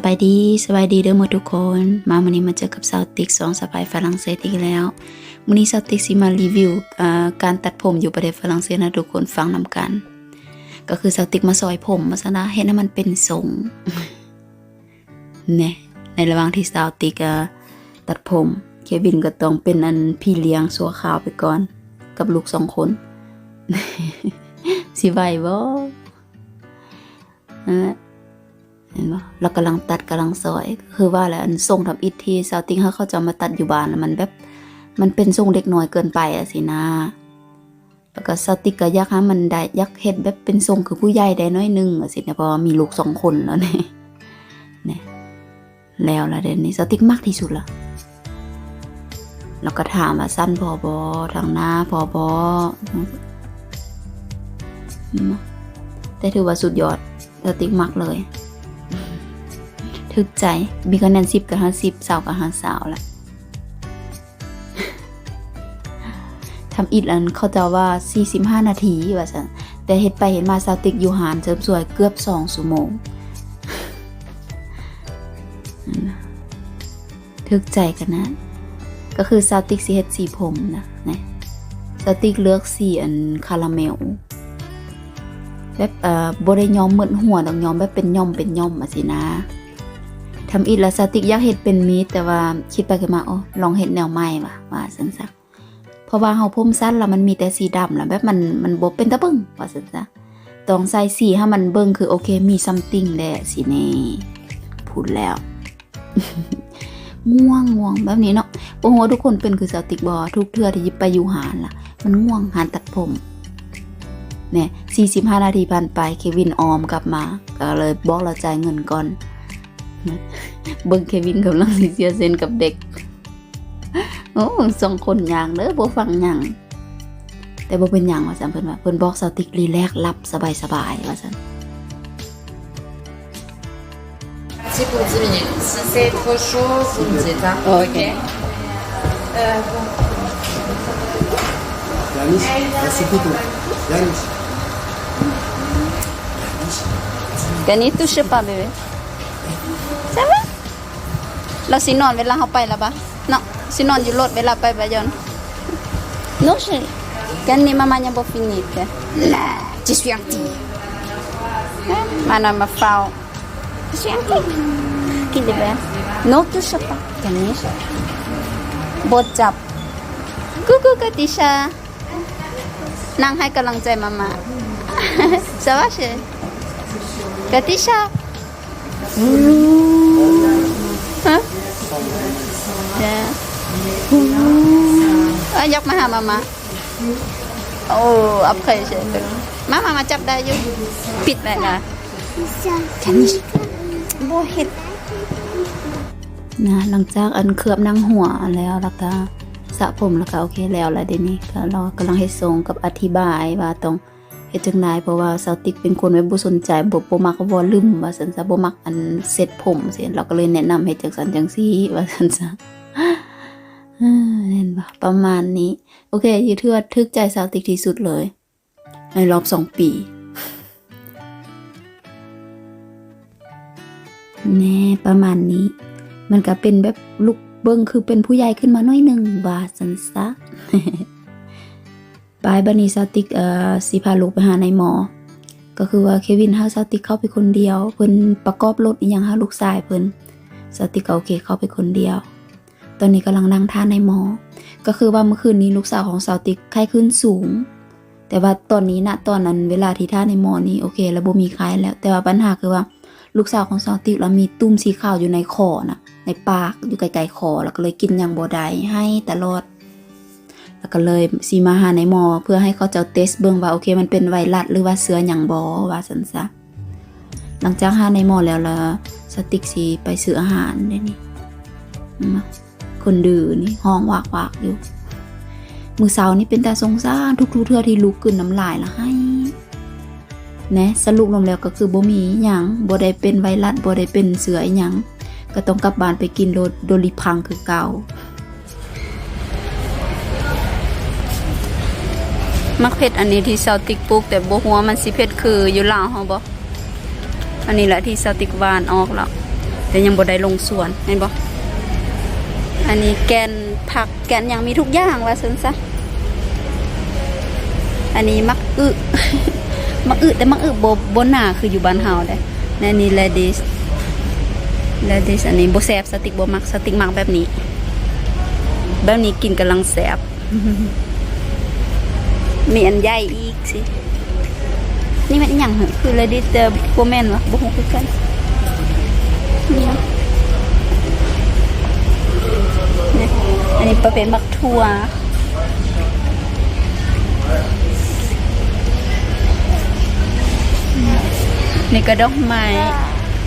สบายดีสบายดีเด้อหมดทุกคน มาวันนี้มาเจอกับสาวติ๊กสองสะพายฝรั่งเศสอีกแล้ววันนี้สาวติ๊กสิมารีวิวการตัดผมอยู่ประเทศฝรั่งเศสนะทุกคนฟังนำกัน ก็คือสาวติ๊กมาซอยผมมาซะนะเห็นให้มันเป็นทรงเนี่ยในระหว่างที่สาวติ๊กตัดผมเควินก็ต้องเป็นอันพี่เลี้ยงสัวขาวไปก่อน กับลูกสองคนสิไหวบ่ เห็นปะเรากำลังตัดกำลังซอย คือว่าแหละอันทรงทำอิฐที่สาวติงเขาเขาจะมาตัดอยู่บ้านมันแบบ มันเป็นทรงเด็กน้อยเกินไปอะสินะแล้วก็สาวติกก็ยากให้มันได้ยากเฮ็ดแบบเป็นทรงคือผู้ใหญ่ได้น้อยหนึงอะสิเนี่ยพราะว่ามีลูกสองคนแล้วเนี่ยเนี่ยแล้วละเดี๋ยวนี้สาวติกมากที่สุดละเราก็ถามว่าสั้นพอบอทางหน้าพอบอแต่ถือว่าสุดยอดสาวติกมักเลย ทึกใจ มีคะแนนสิบกับห้าสิบสาวกับห้าสาวละทำอิดอันเขาจะว่า45นาทีว่าสันแต่เฮ็ดไปเห็นมาสาวติกอยู่หานเสริมสวยเกือบสองชั่วโมงทึกใจกันนะก็คือสาวติกสีเฮ็ดสีผมนะนะสาวติกเลือกสีอันคาราเมลแบบเอ่อบ่ได้ย้อมเหมือนหัวต้องย้อมแบบเป็นย่อมเป็นย่อมอะสินะ ทำอีกแล้วสติกอยากเห็ดเป็นมีดแต่ว่าคิดไปกันมาโอ้ลองเห็ดแนวใหม่ว่ะว่าสันสักเพราะว่าเฮาผมสั้นแล้วมันมีแต่สีดำแล้วแบบมันมันบ่เป็นตะเบิงว่าสันซะต้องใส่สีให้มันเบิ่งคือโอเคมีซัมติงแหละสิแนี่พูดแล้วง่วงง่วงแบบนี้เนาะบ่ฮู้ว่าทุกคนเป็นคือสติกบ่ทุกเทื่อที่ไปอยู่หานล่ะ มันง่วงหานตัดผมเนี่ย45 นาทีผ่านไปเควินออมกลับมา ก็เลยบอกเราจ่ายเงินก่อน เบิ่งเควินกำลังสิเสียเซนกับเด็กโอ้สองคนหยังเด้อบ่ฟังหยังแต่บ่เป็นหยังว่าซั่นเพิ่นว่าเพิ่นบอกสติกรีแลกซ์หลับสบายๆว่าซั่น Merci pour 10 minutes. Si c'est trop chaud, vous me dites. Hein? Ok. Euh, bon. Yannis, merci beaucoup. Yannis. Ganito siya pa, bebe. Sama? เราสินอนเวลาเขาไปแล้วปะเนาะสินอนอยู่รถเวลาไปบายอน No, chérie. Ganni mamanya bo finite. Là, je suis anti. Mana ma frau. Je suis anti. Qui deve? No, touche pas. Ganni. บทจับกุ๊กกุ๊กกติชานั่งให้กำลังใจมามาสวัสดีกติชาฮะ เดี๋ยวเอายกมาหามามาโอ้อับเคยเฉยมามามาจับได้อยุ่ปิดไปละแค่นี้โบเห็ดนะหลังจากอันเคลือบนางหัวแล้วแล้วก็สระผมแล้วก็โอเคแล้วแล้วเดี๋ยวนี้ก็เรากำลังเฮ็ดทรงกับอธิบายว่าต้อง เฮ็ดจังไดเพราะว่าสาวติ๊กเป็นคนไม่บ่สนใจบ่บ่มักวอลลุ่มว่าซั่นซะบ่มักอันเซ็ตผมสิเราก็เลยแนะนำให้จังซั่นจังซี่ว่าซั่นซะอ่าเห็นปะประมาณนี้ โอเคอยู่ที่ว่าทึกใจสาวติ๊กที่สุดเลย ในรอบสองปีแน่ประมาณนี้ มันก็เป็นแบบลูกเบิ้งคือเป็นผู้ใหญ่ขึ้นมาหน้อยหนึ่งบาทสันซะ ปายบันนี้ซาติกเอ่อสิพาลูกไปหาในหมอ ก็คือว่าเควินหาซาติกเข้าไปคนเดียว เพิ่นประกอบรถอีหยังหาลูกชายเพิ่นซาติกก็โอเคเข้าไปคนเดียว ตอนนี้กำลังนั่งท่าในหมอ ก็คือว่าเมื่อคืนนี้ลูกสาวของซาติกไข้ขึ้นสูง แต่ว่าตอนนี้นะตอนนั้นเวลาที่ท่าในหมอนี้โอเคแล้วบ่มีไข้แล้ว แต่ว่าปัญหาคือว่าลูกสาวของซอติกแล้วมีตุ้มสีขาวอยู่ในคอนะในปากอยู่ไกลๆคอแล้วก็เลยกินอย่างบ่ได้ให้ตลอด แล้วก็เลยซีมาหาในหมอ เพื่อให้เขาเจ้าเทสเบิ่งว่าโอเค มันเป็นไวรัสหรือว่าเชื้อหยังบ่ว่าซั่นซะหลังจากหาในหมอแล้วล้วสติกสีไปซื้ออาหารได้นี่คนดื้อนี่ห้องวากๆอยู่มือเสานี่เป็นแต่สงสารทุกๆเทื่อที่ลุกขึ้นน้ำลายละให้นะสรุปลงแล้วก็คือบ่มีหยังบ่ได้เป็นไวรัสบ่ได้เป็นเสืออีหยังก็ต้องกลับบ้านไปกินโดโดลิพังคือเก่า มักเผ็ดอันนี้ที่เซาติกปลูกแต่บ่ฮู้ว่ามันสิเผ็ดคืออยู่ลาวเฮาบ่อันนี้แหละที่เซาติกวานออกแล้วแต่ยังบ่ได้ลงสวนเห็นบ่อันนี้แกนผักแกนยังมีทุกอย่างว่าซั่นซะอันนี้มักอึมักอึแต่มักอึบ่บ่หน้าคืออยู่บ้านเฮาเด้และอันนี่ ladies ladies อันนี้บ่แซ่บสติกบ่มักสติกมักแบบนี้ แบบนี้กินกำลังแซ่บ มีอันใหญ่อีกสินี่มันอย่างคือ ladies แต่บ่แมนวะบ่ฮู้คือกันนี่เนาะเนี่อันนี้ประเภทบักทัวนี่ก็ดอกไม้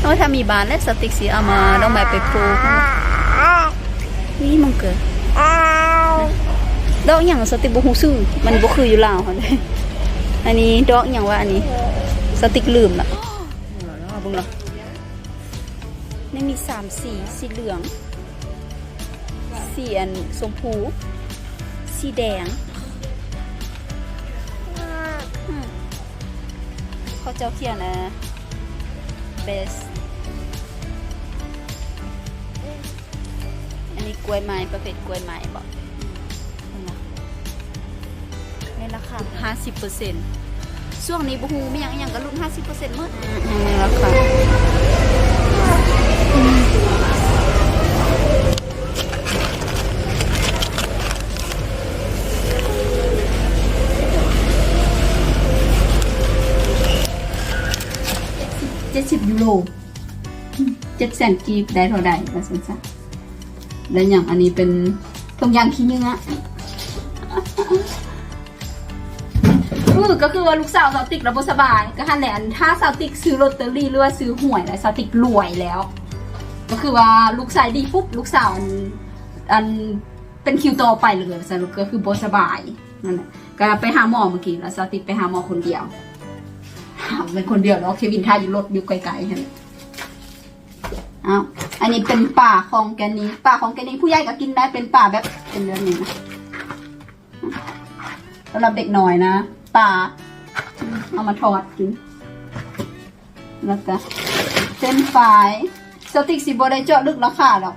โอ้ยถ้ามีบานและสติกสีเอามาดอกไม้ไปปลูกนี่มันเกิด ดอกอย่างสติกบุฮูซื้อมันบุคืออยู่ลาวค่ะเลยอันนี้ดอกอย่างว่าอันนี้ สติกลืมละบุ้งเหรอนี่มีสามสีสีเหลืองสีอันชมพูสีแดงเขาเจ้าเขียนนะ best อันนี้กล้วยไม้ประเภทกล้วยไม้บอก ในราคา50%ช่วงนี้บูฮูไม่ยังยังก็ลด50%เมื่อในราคาเจ็ดสิบยูโรเจ็ดแสนกีบได้เท่าใดก็สนใจแล้วอย่างอันนี้เป็นตรงยางขี้เนื้อ เออก็คือว่าลูกสาวสาวติกระบบสบายก็ฮันแหละอันถ้าสาวติกซื้อลอตเตอรี่หรือว่าซื้อหวยแล้วสาวติกรวยแล้ว ก็คือว่าลูกชายดีปุ๊บลูกสาวอันอันเป็นคิวต่อไปเลยสรุปก็คือโบสบายนั่นแหละก็ไปหาหมอเมื่อกี้แล้วสาวติกไปหาหมอคนเดียวหาเป็นคนเดียวแล้วเควินท่าอยู่รถอยู่ไกลๆเห็นอ้าวอันนี้เป็นป่าของแกนี้ป่าของแกนี้ผู้ใหญ่ก็กินได้เป็นป่าแบบเป็นเรื่องนี้นะสำหรับเด็กหน่อยนะ ปลาเอามาทอดกินแล้วก็เส้นฝายสติกสิบได้เจาะลึกราคาหรอก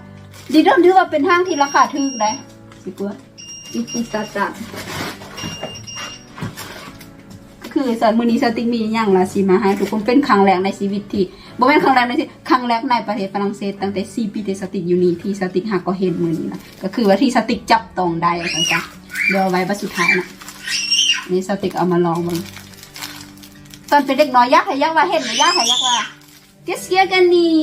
ดีเดิมถือว่าเป็นห้างที่ราคาถูกเลยสิเพื่ออีติตาจัดคือสัตว์มือนี้สติกมีอย่างละสิมาให้ทุกคนเป็นครั้งแรกในชีวิตที่บ่แม่นครั้งแรกในชีวิตครั้งแรกในประเทศฝรั่งเศสตั้งแต่4ปีที่สติกอยู่นี่ที่สติกหาก็เห็นมือนี้นะก็คือว่าที่สติกจับตองได้จังจ้ะเดี๋ยวไว้บัดสุดท้ายนะ นี่สติกเอามาลองมันตอนเป็นเด็กน้อยยักษ์ให้ยักษ์ว่าเห็นไหมยักษ์ให้ยักษ์ว่าเกสเกียกันนี่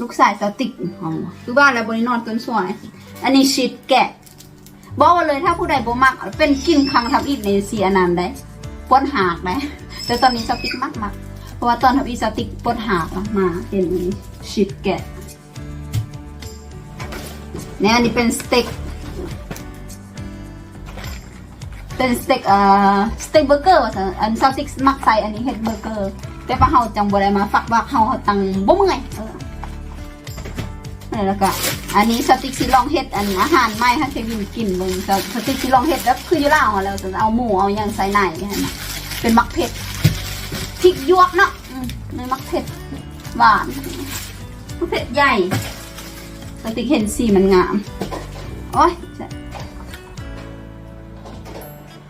ลูกสายสติกของคือว่าแล้วบริโนอนต้นสวย อันนี้ชิดแกะบอกว่าเลยถ้าผู้ใดบ่มัก เป็นกินครั้งทำอีกในเสียนานได้ปวดหากได้แต่ตอนนี้สติกมากมากเพราะว่าตอนทำอีสติกปวดหากมาเห็นอันนี้ชิดแกะเนี่ยอันนี้เป็นสเต็ก เป็นสเต็กเอ่อสเต็กเบอร์เกอร์ว่าซั่นอันซาวติกมักใส่อันนี้เฮ็ดเบอร์เกอร์แต่ว่าเฮาจังบ่ได้มาฝักว่าเฮาตังบ่เมื่อยเออนั่แล้วก็อันนี้สติ๊กสิลองเฮ็ดอันอาหารใหม่ให้เควินกินเบิ่งสสติ๊กสิลองเฮ็ดแล้วคืออยู่ลาวแล้วจะเอาหมูเอาหยังใส่ในนี่นน่ะเป็นมักเผ็ดพริกยวกเนาะอืมในมักเผ็ดหวานมักเผ็ดใหญ่สติ๊กเห็นสีมันงามโอ้ย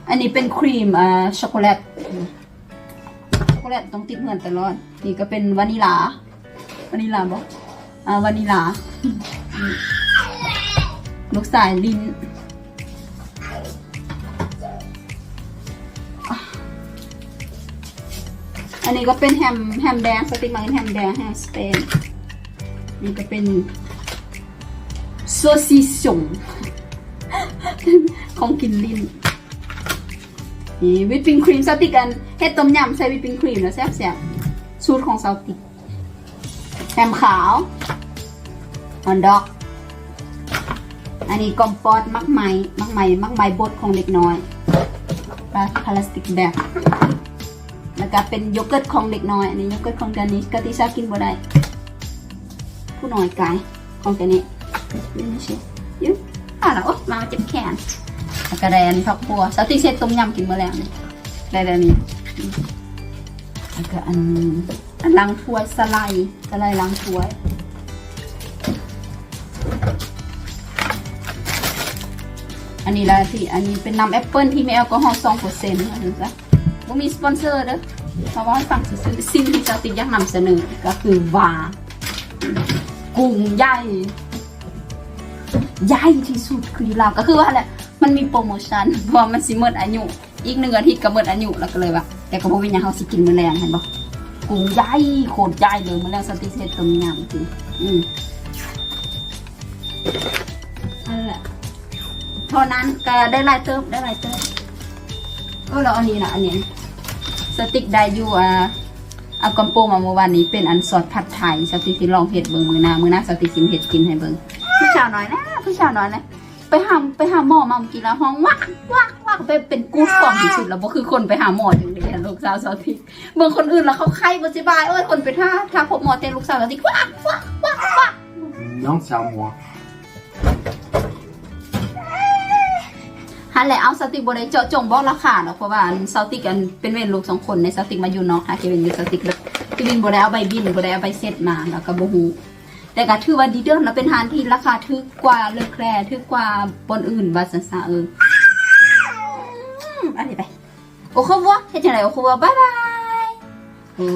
อันนี้เป็นครีมอ่าช็อกโกแลตช็อกโกแลตต้องติดเงินตลอดนี่ก็เป็นวานิลาวานิลาบอกอ่าวานิลาลูกสายลิ้นอันนี้ก็เป็นแฮมแฮมแดงสติ๊กมาเป็นแฮมแดงแฮมสเปนนี่ก็เป็นโซซิชงของกินลิ้น นี่วิปปิ้งครีมซาติกันเฮ็ดต้มยำใส่วิปปิ้งครีมแล้วแซ่บๆสูตรของซาติกแฮมขาวฮอนดอก อันนี้กอมปอดมักไหมมักไหมมักไหมบดของเด็กน้อยปลาพลาสติกแบกแล้วก็เป็นโยเกิร์ตของเด็กน้อย อันนี้โยเกิร์ตของกานิชกะทิชากินบ่ได้ ผู้น้อยกายของแกนี้นี่ไม่ใช่ยุอะแล้วโอ๊ยมาเจ็บแขน แล้วก็แดนผักบัวสติเซตต้มยำกินเมื่อแล้วนี่ได้แล้วนี่แล้วก็อันล้างถ้วยสไลด์สไลด์ล้างถ้วยอันนี้ละที่อันนี้เป็นน้ำแอปเปิลที่มีแอลกอฮอล์สองเปอร์เซ็นต์นะจ๊ะบ่มีสปอนเซอร์เด้อเพราะว่าให้ฟังซื่อสิ่งที่จะติดยากนำเสนอก็คือว่ากุ้งใหญ่ ใหญ่ที่สุดคือยู่ลาวก็คือว่าแหละ มันมีโปรโมชั่นเพราะว่ามันสิหมดอายุอีกหนึ่งอาทิตย์ก็หมดอายุแล้วก็เลยว่าแต่ก็บ่เป็นหยังเฮาสิกินมื้อแรงเห็นบ่กุ้งใหญ่โคตรใหญ่เลยมื้อแรงสติเซตต้มยำจริงอืมนั่นแหละเท่านั้นก็ได้หลายเติมได้หลายเติมก็แล้วอันนี้นะอันนี้สติ๊กได้อยู่อะเอากำโปงมาเมื่อวานนี้เป็นอันซอสผัดไทยสติ๊กลองเห็ดเบิ่งมือหน้ามือหน้าสติ๊กสิมเห็ดกินให้เบิ่งผู้ชาวน้อยนะผู้ชาวน้อยนะ ไปหาไปหาหมอมาเมื่อกี้แล้วห้องวักวักวักไปเป็นกูดฟองที่สุดแล้วบ่คือคนไปหาหมออย่างเดียวลูกสาวสติ๊กเบิ่งคนอื่นแล้วเขาไข้บ่สบายโอ้ยคนไปท่าท่าพบหมอเต้นลูกสาวสติ๊กวักวักวักวัก Non, c'est à moi. ฮันแหละเอาสติกบได้เจาะจงบอกราคาเนาะเพราะว่าสติกกันเป็นเวรลูกสองคนในสติกมาอยู่เนอกค่ะเควินอยู่สติกแล้วเควินบ่ได้เอาใบบินบ่ได้เอาใบเซตมาแล้วก็บ่ฮู้ แต่ก็ถือว่าดีเด้อแล้วเป็นทานที่ราคาถูกกว่าเลอแคลถูกกว่าบนอื่นว่าซั่นซะเอออืมอันนี้ไปโอ้เขาว่าเฮ็ดจังไดโอ้เขาว่าบ๊ายบาย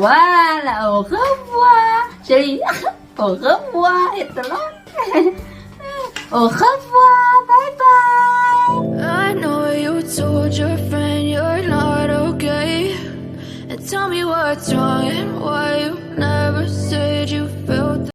ว้าแล้วโอ้เขาว่าเชลีโอ้เขาว่าเฮ็ดตลอดโอ้เขาว่าบ๊ายบาย I know you told your friend you're not okay. And tell me what's wrong and why you never